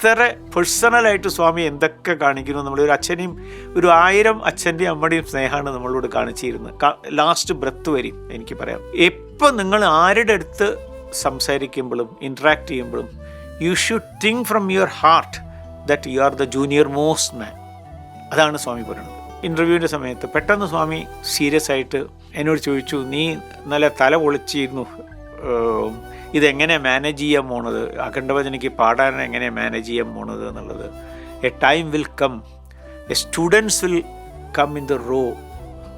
ഇത്ര പേഴ്സണലായിട്ട് സ്വാമി എന്തൊക്കെ കാണിക്കുന്നു? നമ്മൾ ഒരു അച്ഛനെയും ഒരു ആയിരം അച്ഛന്റെയും അമ്മയുടെയും സ്നേഹമാണ് നമ്മളോട് കാണിച്ചിരുന്നത്. ലാസ്റ്റ് ബ്രത്ത് വരും എനിക്ക് പറയാം. എപ്പോൾ നിങ്ങൾ ആരുടെ അടുത്ത് സംസാരിക്കുമ്പോഴും ഇൻട്രാക്ട് ചെയ്യുമ്പോഴും you should think from your heart that you are the junior most man അതാണ് സ്വാമി പറയുന്നത്. ഇന്റർവ്യൂവിന്റെ സമയത്ത് പെട്ടെന്ന് സ്വാമി സീരിയസ് ആയിട്ട് എന്നോട് ചോദിച്ചു നീ നല്ല തല പൊളിച്ചിരുന്നു ഇതെങ്ങനെ മാനേജ് ചെയ്യാൻ പോണത്? അഖണ്ഡവചനയ്ക്ക് പാടാൻ എങ്ങനെ മാനേജ് ചെയ്യാൻ പോണത് എന്നുള്ളത്. A time will come a students will come in the row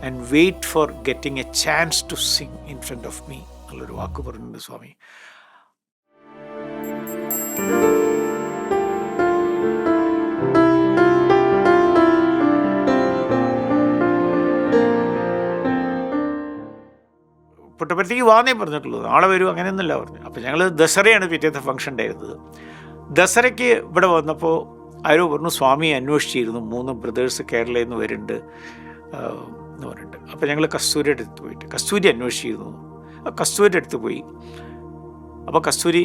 and wait for getting a chance to sing in front of me എന്നുള്ളൊരു വാക്ക് പറഞ്ഞിട്ടുണ്ട് സ്വാമി. പുട്ടപ്പരത്തേക്ക് വാന്നേ പറഞ്ഞിട്ടുള്ളൂ. നാളെ വരും അങ്ങനെയൊന്നുമല്ല പറഞ്ഞു. അപ്പോൾ ഞങ്ങൾ ദസറയാണ് പിറ്റേത്തെ ഫംഗ്ഷൻ ഉണ്ടായിരുന്നത് ദസറയ്ക്ക് ഇവിടെ വന്നപ്പോൾ ആരോ പറഞ്ഞു സ്വാമിയെ അന്വേഷിച്ചിരുന്നു മൂന്ന് ബ്രദേഴ്സ് കേരളയിൽ നിന്ന് വരുന്നുണ്ട് എന്ന് പറഞ്ഞിട്ട്. അപ്പോൾ ഞങ്ങൾ കസ്തൂരിയുടെ അടുത്ത് പോയിട്ട് കസ്തൂരി അന്വേഷിച്ചിരുന്നു. ആ കസ്തൂരിയുടെ അടുത്ത് പോയി. അപ്പോൾ കസ്തൂരി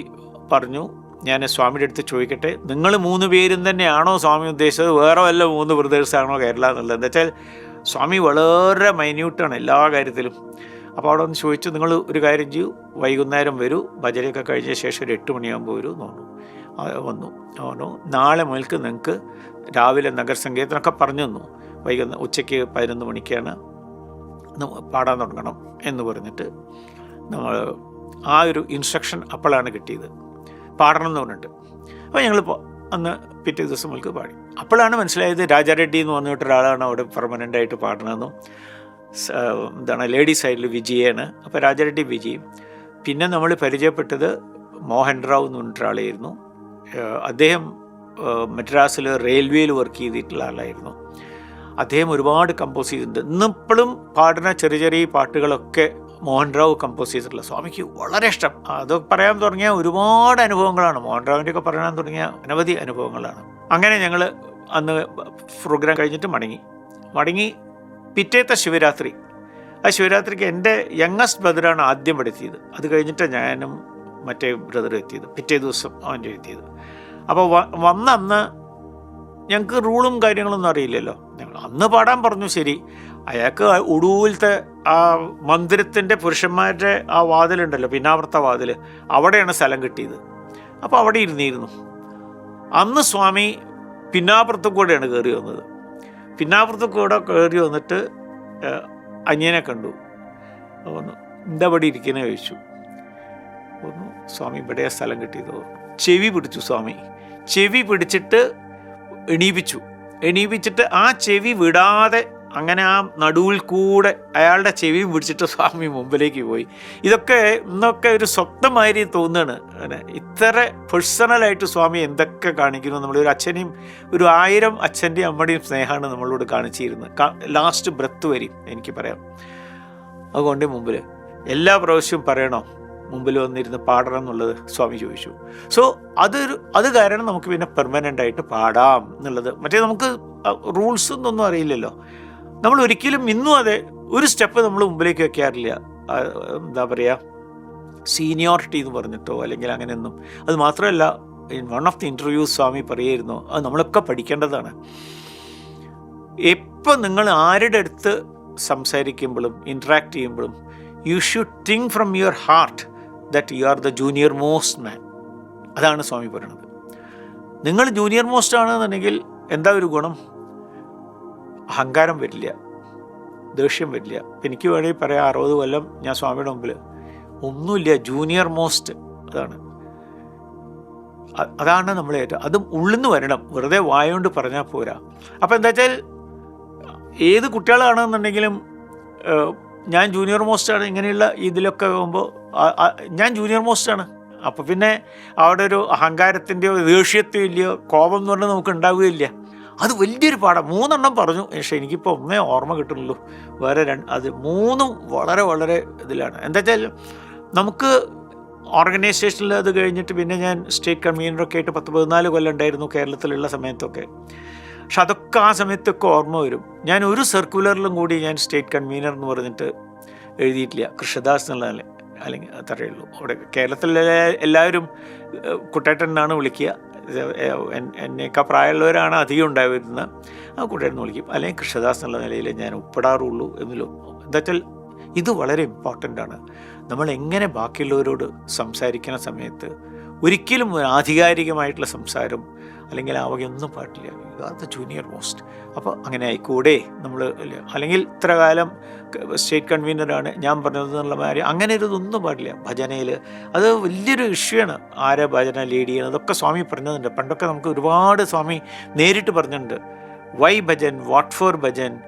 പറഞ്ഞു ഞാൻ സ്വാമിയുടെ അടുത്ത് ചോദിക്കട്ടെ നിങ്ങൾ മൂന്ന് പേരും തന്നെയാണോ സ്വാമി ഉദ്ദേശിച്ചത്? വേറെ വല്ല മൂന്ന് ബ്രദേഴ്സാണോ കേരള എന്നുള്ളത്? എന്താ വെച്ചാൽ സ്വാമി വളരെ മൈന്യൂട്ടാണ് എല്ലാ കാര്യത്തിലും. അപ്പോൾ അവിടെ ഒന്ന് ചോദിച്ചു നിങ്ങൾ ഒരു കാര്യം ചെയ്യൂ വൈകുന്നേരം വരൂ ഭജനയൊക്കെ കഴിഞ്ഞ ശേഷം ഒരു എട്ട് മണിയാകുമ്പോൾ വരൂ എന്ന് പറഞ്ഞു. വന്നു. പറഞ്ഞു നാളെ മുതൽക്ക് നിങ്ങൾക്ക് രാവിലെ നഗരസംഗീതത്തിനൊക്കെ പറഞ്ഞു തന്നു. വൈകുന്ന ഉച്ചയ്ക്ക് പതിനൊന്ന് മണിക്കാണ് പാടാൻ തുടങ്ങണം എന്ന് പറഞ്ഞിട്ട് നമ്മൾ ആ ഒരു ഇൻസ്ട്രക്ഷൻ അപ്പോഴാണ് കിട്ടിയത്. പാടണം എന്ന് പറഞ്ഞിട്ട്. അപ്പോൾ ഞങ്ങൾ അന്ന് പിറ്റേ ദിവസം മുതൽക്ക് പാടി. അപ്പോഴാണ് മനസ്സിലായത് രാജാറെഡ്ഡി എന്ന് പറഞ്ഞിട്ട് ഒരാളാണ് അവിടെ പെർമനന്റ് ആയിട്ട് പാടണമെന്നും എന്താണ് ലേഡി സൈഡിൽ വിജയാണ് അപ്പോൾ രാജരെഡ്ഡി വിജയും. പിന്നെ നമ്മൾ പരിചയപ്പെട്ടത് മോഹൻ റാവ് എന്ന് പറഞ്ഞിട്ട് ഒരാളായിരുന്നു. അദ്ദേഹം മദ്രാസിൽ റെയിൽവേയിൽ വർക്ക് ചെയ്തിട്ടുള്ള ആളായിരുന്നു. അദ്ദേഹം ഒരുപാട് കമ്പോസ് ചെയ്തിട്ടുണ്ട്. ഇന്നിപ്പോഴും പാടുന്ന ചെറിയ ചെറിയ പാട്ടുകളൊക്കെ മോഹൻ റാവു കമ്പോസ് ചെയ്തിട്ടുള്ള സ്വാമിക്ക് വളരെ ഇഷ്ടം. അത് പറയാൻ തുടങ്ങിയ ഒരുപാട് അനുഭവങ്ങളാണ്. മോഹൻ റാവിന്റെ ഒക്കെ പറയാൻ തുടങ്ങിയ അനവധി അനുഭവങ്ങളാണ്. അങ്ങനെ ഞങ്ങൾ അന്ന് പ്രോഗ്രാം കഴിഞ്ഞിട്ട് മടങ്ങി. മടങ്ങി പിറ്റേത്തെ ശിവരാത്രി. ആ ശിവരാത്രിക്ക് എന്റെ യങ്ങസ്റ്റ് ബ്രദറാണ് ആദ്യം ഇവിടെ എത്തിയത് അത് കഴിഞ്ഞിട്ട് ഞാനും മറ്റേ ബ്രദറും എത്തിയത്. പിറ്റേ ദിവസം അവന്റെ എത്തിയത്. അപ്പോൾ വന്ന അന്ന് ഞങ്ങൾക്ക് റൂളും കാര്യങ്ങളൊന്നും അറിയില്ലല്ലോ. ഞങ്ങൾ അന്ന് പാടാൻ പറഞ്ഞു ശരി. അയാൾക്ക് ഒടുവിലത്തെ ആ മന്ദിരത്തിന്റെ പുരുഷന്മാരുടെ ആ വാതിലുണ്ടല്ലോ പിന്നാവർത്ത വാതിൽ അവിടെയാണ് സ്ഥലം കിട്ടിയത്. അപ്പോൾ അവിടെ ഇരുന്നിരുന്നു. അന്ന് സ്വാമി പിന്നാപ്പുറത്തും കൂടെയാണ് കയറി വന്നത്. പിന്നാപ്പുറത്ത് കൂടെ കയറി വന്നിട്ട് അനിയനെ കണ്ടു. ഒന്ന് എന്താ ഇവിടെ ഇരിക്കുന്ന ചോദിച്ചു. ഒന്ന് സ്വാമി ഇവിടെയാ സ്ഥലം കിട്ടിയത്. ചെവി പിടിച്ചു സ്വാമി. ചെവി പിടിച്ചിട്ട് എണീപ്പിച്ചു. എണീപ്പിച്ചിട്ട് ആ ചെവി വിടാതെ അങ്ങനെ ആ നടുവിൽ കൂടെ അയാളുടെ ചെവി പിടിച്ചിട്ട് സ്വാമി മുമ്പിലേക്ക് പോയി. ഇതൊക്കെ ഇന്നൊക്കെ ഒരു സ്വപ്നമായി തോന്നുകയാണ്. അങ്ങനെ ഇത്ര പേഴ്സണലായിട്ട് സ്വാമി എന്തൊക്കെ കാണിക്കുന്നു? നമ്മൾ ഒരു അച്ഛനെയും ഒരു ആയിരം അച്ഛന്റെയും അമ്മയുടെയും സ്നേഹമാണ് നമ്മളോട് കാണിച്ചിരുന്നത്. ലാസ്റ്റ് ബ്രത്ത് വരും എനിക്ക് പറയാം. അതുകൊണ്ട് മുമ്പിൽ എല്ലാ പ്രാവശ്യവും പറയണോ? മുമ്പിൽ വന്നിരുന്ന് പാടണം എന്നുള്ളത് സ്വാമി ചോദിച്ചു. സോ അതൊരു അത് കാരണം നമുക്ക് പിന്നെ പെർമനന്റ് ആയിട്ട് പാടാം എന്നുള്ളത്. മറ്റേ നമുക്ക് റൂൾസ് ഒന്നും അറിയില്ലല്ലോ. നമ്മൾ ഒരിക്കലും ഇന്നും അതെ ഒരു സ്റ്റെപ്പ് നമ്മൾ മുമ്പിലേക്ക് വെക്കാറില്ല. എന്താ പറയുക സീനിയോറിറ്റി എന്ന് പറഞ്ഞിട്ടോ അല്ലെങ്കിൽ അങ്ങനെയൊന്നും. അത് മാത്രമല്ല in one of the interviews Swami പറയായിരുന്നു അത് നമ്മളൊക്കെ പഠിക്കേണ്ടതാണ്. എപ്പോൾ നിങ്ങൾ ആരുടെ അടുത്ത് സംസാരിക്കുമ്പോഴും ഇൻട്രാക്ട് ചെയ്യുമ്പോഴും you should think from your heart that you are the junior most man അതാണ് സ്വാമി പറയുന്നത്. നിങ്ങൾ ജൂനിയർ മോസ്റ്റ് ആണെന്നുണ്ടെങ്കിൽ എന്താ ഒരു ഗുണം? അഹങ്കാരം വരില്ല ദേഷ്യം വരില്ല. എനിക്ക് വേണമെങ്കിൽ പറയാം അറുപത് കൊല്ലം ഞാൻ സ്വാമിയുടെ മുമ്പിൽ ഒന്നുമില്ല ജൂനിയർ മോസ്റ്റ് അതാണ്. അതാണ് നമ്മൾ ഏറ്റവും അതും ഉള്ളിൽ നിന്ന് വരണം. വെറുതെ വായോണ്ട് പറഞ്ഞാൽ പോരാ. അപ്പോൾ എന്താ വെച്ചാൽ ഏത് കുട്ടികളാണെന്നുണ്ടെങ്കിലും ഞാൻ ജൂനിയർ മോസ്റ്റാണ് ഇങ്ങനെയുള്ള ഇതിലൊക്കെ ആകുമ്പോൾ ഞാൻ ജൂനിയർ മോസ്റ്റാണ് അപ്പോൾ പിന്നെ അവിടെ ഒരു അഹങ്കാരത്തിന്റെയോ ദേഷ്യത്തെയോ ഇല്ലയോ കോപം എന്ന് പറഞ്ഞാൽ നമുക്ക് ഉണ്ടാവുകയില്ല. അത് വലിയൊരു പാഠം മൂന്നെണ്ണം പറഞ്ഞു. പക്ഷേ എനിക്കിപ്പോൾ ഒന്നേ ഓർമ്മ കിട്ടുന്നുള്ളൂ. വേറെ രണ്ട് അത് മൂന്നും വളരെ വളരെ ഇതിലാണ്. എന്താ വെച്ചാൽ നമുക്ക് ഓർഗനൈസേഷനിൽ അത് കഴിഞ്ഞിട്ട് പിന്നെ ഞാൻ സ്റ്റേറ്റ് കൺവീനറൊക്കെ ആയിട്ട് പത്ത് പതിനാല് കൊല്ലം ഉണ്ടായിരുന്നു കേരളത്തിലുള്ള സമയത്തൊക്കെ. പക്ഷെ അതൊക്കെ ആ സമയത്തൊക്കെ ഓർമ്മ വരും. ഞാൻ ഒരു സർക്കുലറിലും കൂടി ഞാൻ സ്റ്റേറ്റ് കൺവീനർ എന്ന് പറഞ്ഞിട്ട് എഴുതിയിട്ടില്ല. കൃഷിദാസ് എന്നുള്ള അല്ലെങ്കിൽ അത്രയേ ഉള്ളൂ. അവിടെ കേരളത്തിലെ എല്ലാവരും കുട്ടേട്ടനാണ് വിളിക്കുക. എന്നേക്കാൾ പ്രായമുള്ളവരാണ് അധികം ഉണ്ടായിരുന്നത്. ആ കൂട്ടുകാരെന്ന് വിളിക്കും. അല്ലെങ്കിൽ കൃഷ്ണദാസ് എന്നുള്ള നിലയിൽ ഞാൻ ഒപ്പിടാറുള്ളൂ എന്താ വെച്ചാൽ ഇത് വളരെ ഇമ്പോർട്ടന്റ് ആണ്. നമ്മൾ എങ്ങനെ ബാക്കിയുള്ളവരോട് സംസാരിക്കുന്ന സമയത്ത് ഒരിക്കലും ഒരു ആധികാരികമായിട്ടുള്ള സംസാരം അല്ലെങ്കിൽ ആ വകയൊന്നും പാടില്ല. ആർ ദ ജൂനിയർ മോസ്റ്റ് അപ്പോൾ അങ്ങനെ ആയിക്കൂടെ നമ്മൾ അല്ലെങ്കിൽ ഇത്ര കാലം സ്റ്റേറ്റ് കൺവീനറാണ് ഞാൻ പറഞ്ഞത് എന്നുള്ള മാതിരി അങ്ങനെ ഒരു ഇതൊന്നും പാടില്ല. ഭജനയിൽ അത് വലിയൊരു ഇഷ്യൂ ആണ്. ഭജന ലീഡ് ചെയ്യണം? അതൊക്കെ സ്വാമി പറഞ്ഞതുണ്ട് പണ്ടൊക്കെ നമുക്ക് ഒരുപാട് സ്വാമി നേരിട്ട് പറഞ്ഞിട്ടുണ്ട്. Why bhajan? What for bhajan?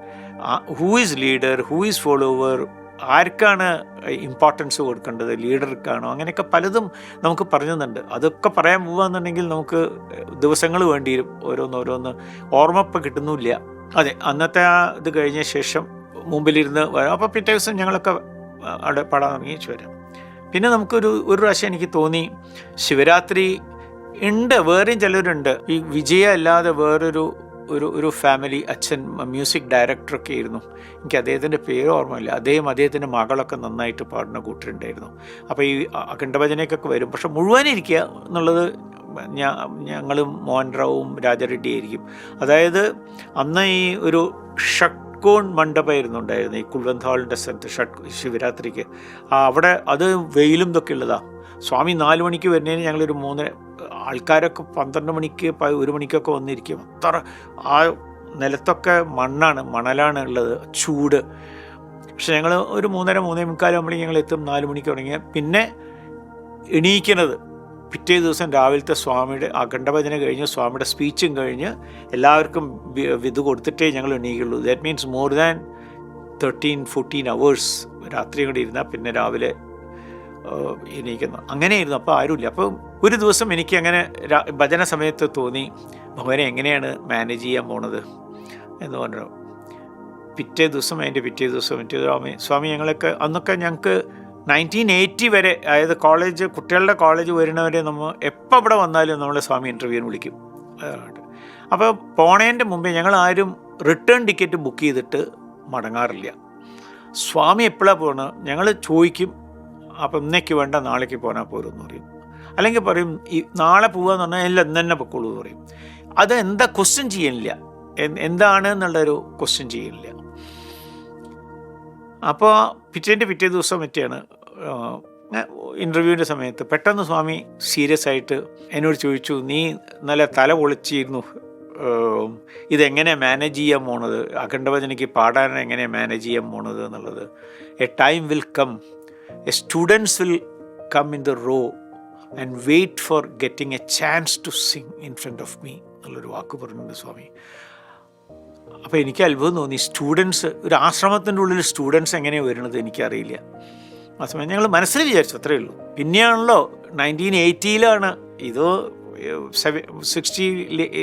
Who is leader who is follower ആർക്കാണ് ഇമ്പോർട്ടൻസ് കൊടുക്കേണ്ടത്? ലീഡർക്കാണോ? അങ്ങനെയൊക്കെ പലതും നമുക്ക് പറഞ്ഞു തന്നിട്ടുണ്ട് അതൊക്കെ പറയാൻ പോവാന്നുണ്ടെങ്കിൽ നമുക്ക് ദിവസങ്ങൾ വേണ്ടിയിരും ഓരോന്ന് ഓരോന്നോരോന്ന് ഓർമ്മപ്പ് കിട്ടുന്നില്ല അതെ അന്നത്തെ ആ ഇത് കഴിഞ്ഞ ശേഷം മുമ്പിലിരുന്ന് വരാം അപ്പോൾ പിറ്റേ ദിവസം ഞങ്ങളൊക്കെ അവിടെ പാടാൻ തുടങ്ങി വരാം. പിന്നെ നമുക്കൊരു ഒരു പ്രാവശ്യം എനിക്ക് തോന്നി ശിവരാത്രി ഉണ്ട് വേറെയും ചിലരുണ്ട്. ഈ വിജയ അല്ലാതെ വേറൊരു ഒരു ഒരു ഫാമിലി അച്ഛൻ മ്യൂസിക് ഡയറക്ടറൊക്കെ ആയിരുന്നു. എനിക്ക് അദ്ദേഹത്തിന്റെ പേര് ഓർമ്മയില്ല. അദ്ദേഹം അദ്ദേഹത്തിന്റെ മകളൊക്കെ നന്നായിട്ട് പാടുന്ന കൂട്ടരുണ്ടായിരുന്നു. അപ്പോൾ ഈ അഖണ്ഡഭജനയ്ക്കൊക്കെ വരും. പക്ഷെ മുഴുവൻ ഇരിക്കുക എന്നുള്ളത് ഞാ ഞങ്ങളും മോഹൻറാവും രാജറെഡ്ഡി ആയിരിക്കും. അതായത് അന്ന് ഈ ഒരു ഷട്ട്കോൺ മണ്ഡപമായിരുന്നു ഉണ്ടായിരുന്നത്. ഈ കുൽവന്ത് ഹാളിന്റെ സ്ഥലത്ത് ഷട്ട് ശിവരാത്രിക്ക്. അവിടെ അത് വെയിലും ഇതൊക്കെ ഉള്ളതാണ് സ്വാമി നാല് മണിക്ക് വരുന്നതിന് ഞങ്ങളൊരു മൂന്ന് ആൾക്കാരൊക്കെ പന്ത്രണ്ട് മണിക്ക് ഒരു മണിക്കൊക്കെ വന്നിരിക്കും. അത്ര ആ നിലത്തൊക്കെ മണ്ണാണ് മണലാണ് ഉള്ളത് ചൂട്. പക്ഷെ ഞങ്ങൾ ഒരു മൂന്നര മൂന്നേ മുക്കാലാകുമ്പോഴേക്കും ഞങ്ങൾ എത്തും നാല് മണിക്ക് തുടങ്ങിയ. പിന്നെ എണീക്കുന്നത്. പിറ്റേ ദിവസം രാവിലത്തെ സ്വാമിയുടെ അഖണ്ഡഭജന കഴിഞ്ഞ് സ്വാമിയുടെ സ്പീച്ചും കഴിഞ്ഞ് എല്ലാവർക്കും ഇത് കൊടുത്തിട്ടേ ഞങ്ങൾ എണീക്കുള്ളൂ. That means more than thirteen fourteen hours രാത്രി കൂടി ഇരുന്നാൽ പിന്നെ രാവിലെ ഏഹ്, എണീക്കുന്നു. അങ്ങനെയായിരുന്നു. അപ്പോൾ ആരുമില്ല. അപ്പോൾ ഒരു ദിവസം എനിക്ക് അങ്ങനെ ഭജന സമയത്ത് തോന്നി ഭവനെ എങ്ങനെയാണ് മാനേജ് ചെയ്യാൻ പോണത്? എന്ന് പറഞ്ഞു. പിറ്റേ ദിവസം അതിന്റെ പിറ്റേ ദിവസം പിറ്റേ സ്വാമി സ്വാമി ഞങ്ങളൊക്കെ അന്നൊക്കെ ഞങ്ങൾക്ക് നയന്റീൻ എയ്റ്റി വരെ അതായത് കോളേജ് കുട്ടികളുടെ കോളേജ് വരുന്നവരെ നമ്മൾ എപ്പോൾ ഇവിടെ വന്നാലും നമ്മളെ സ്വാമി ഇന്റർവ്യൂവിന് വിളിക്കും. അപ്പോൾ പോണേന്റെ മുമ്പേ ഞങ്ങൾ ആരും റിട്ടേൺ ടിക്കറ്റ് ബുക്ക് ചെയ്തിട്ട് മടങ്ങാറില്ല. സ്വാമി എപ്പോഴാണ് പോകണം ഞങ്ങൾ ചോദിക്കും അപ്പം ഇന്നേക്ക് വേണ്ട നാളേക്ക് പോകാൻ പോരും എന്ന് പറയും. അല്ലെങ്കിൽ പറയും ഈ നാളെ പോകാന്ന് പറഞ്ഞാൽ ഇല്ല ഇന്ന് തന്നെ പൊക്കോളൂ എന്ന് പറയും. അത് എന്താ ക്വസ്റ്റ്യൻ ചെയ്യണില്ല. എൻ- എന്താണ് എന്നുള്ളൊരു ക്വസ്റ്റ്യൻ ചെയ്യണില്ല. അപ്പോൾ പിറ്റേന്റെ പിറ്റേ ദിവസം പറ്റിയാണ് ഇന്റർവ്യൂവിന്റെ സമയത്ത് പെട്ടെന്ന് സ്വാമി സീരിയസ് ആയിട്ട് എന്നോട് ചോദിച്ചു നീ നല്ല തല പൊളിച്ചിരുന്നു. ഇതെങ്ങനെ മാനേജ് ചെയ്യാൻ പോണത്? അഖണ്ഡവചനയ്ക്ക് പാടാൻ എങ്ങനെ മാനേജ് ചെയ്യാൻ പോണത് എന്നുള്ളത്? A time will come students will come in the row and wait for getting a chance to sing in front of me എന്നുള്ളൊരു വാക്ക് പറഞ്ഞിട്ടുണ്ട് സ്വാമി. അപ്പോൾ എനിക്ക് അത്ഭുതം തോന്നി. സ്റ്റുഡൻസ് ഒരു ആശ്രമത്തിന്റെ ഉള്ളിൽ സ്റ്റുഡൻസ് എങ്ങനെയാണ് വരുന്നത് എനിക്കറിയില്ല. ആ സമയം ഞങ്ങൾ മനസ്സിൽ വിചാരിച്ചു അത്രയേ ഉള്ളൂ. പിന്നെയാണല്ലോ നയന്റീൻ എയ്റ്റിയിലാണ് ഇത് സെവൻ സിക്സ്റ്റി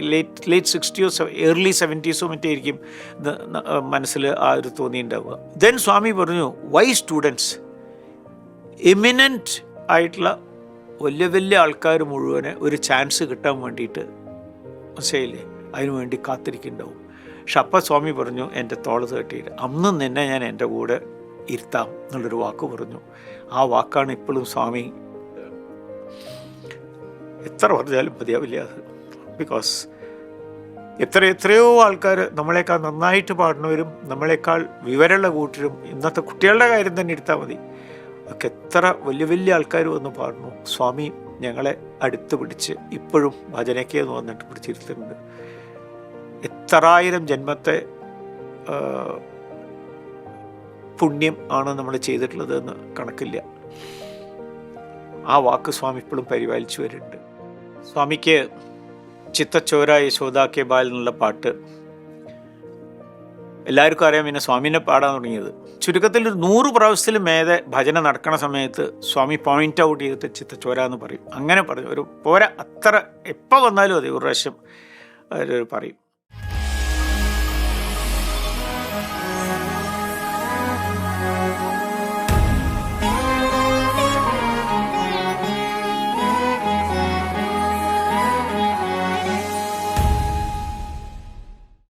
ലേറ്റ് ലേറ്റ് സിക്സ്റ്റിയോ ഏർലി സെവന്റീസോ മറ്റേ ആയിരിക്കും മനസ്സിൽ ആ ഒരു തോന്നിയിട്ടുണ്ടാവുക ദെൻ സ്വാമി പറഞ്ഞു വൈ സ്റ്റുഡൻസ് എമിനന്റ് ആയിട്ടുള്ള വലിയ വലിയ ആൾക്കാർ മുഴുവനെ ഒരു ചാൻസ് കിട്ടാൻ വേണ്ടിയിട്ട് മനസ്സിലായില്ലേ? അതിനു വേണ്ടി കാത്തിരിക്കുന്നുണ്ടാവും. പക്ഷെ അപ്പം സ്വാമി പറഞ്ഞു എന്റെ തോൾ തട്ടിയിട്ട് അന്നും നിന്നെ ഞാൻ എന്റെ കൂടെ ഇരുത്താം എന്നുള്ളൊരു വാക്ക് പറഞ്ഞു. ആ വാക്കാണ് ഇപ്പോഴും സ്വാമി എത്ര പറഞ്ഞാലും മതിയാവില്ല അത്. ബിക്കോസ് എത്ര എത്രയോ ആൾക്കാർ നമ്മളെക്കാൾ നന്നായിട്ട് പാടുന്നവരും നമ്മളെക്കാൾ വിവരമുള്ള കൂട്ടരും ഇന്നത്തെ കുട്ടികളുടെ കാര്യം തന്നെ എടുത്താൽ മതി. ഒക്കെ എത്ര വലിയ വലിയ ആൾക്കാർ വന്ന് പാടുന്നു. സ്വാമി ഞങ്ങളെ അടുത്ത് പിടിച്ച് ഇപ്പോഴും ഭജനയ്ക്ക് എന്ന് പറഞ്ഞിട്ട് പിടിച്ചിരുത്തുന്നുണ്ട്. എത്രായിരം ജന്മത്തെ പുണ്യം ആണ് നമ്മൾ ചെയ്തിട്ടുള്ളത് എന്ന് കണക്കില്ല. ആ വാക്ക് സ്വാമി ഇപ്പോഴും പരിപാലിച്ചു വരുന്നുണ്ട്. സ്വാമിക്ക് ചിത്തച്ചോര യശോദ ബാലിനുള്ള പാട്ട് എല്ലാവർക്കും അറിയാം. പിന്നെ സ്വാമിനെ പാടാൻ തുടങ്ങിയത്. ചുരുക്കത്തിൽ ഒരു നൂറ് പ്രാവശ്യത്തിൽ മേലെ ഭജന നടക്കണ സമയത്ത് സ്വാമി പോയിന്റ് ഔട്ട് ചെയ്തിട്ട് ചിത്തച്ചോര എന്ന് പറയും. അങ്ങനെ പറഞ്ഞു ഒരു പോരാ അത്ര എപ്പോൾ വന്നാലും അതെ ഒരു പ്രാവശ്യം പറയും.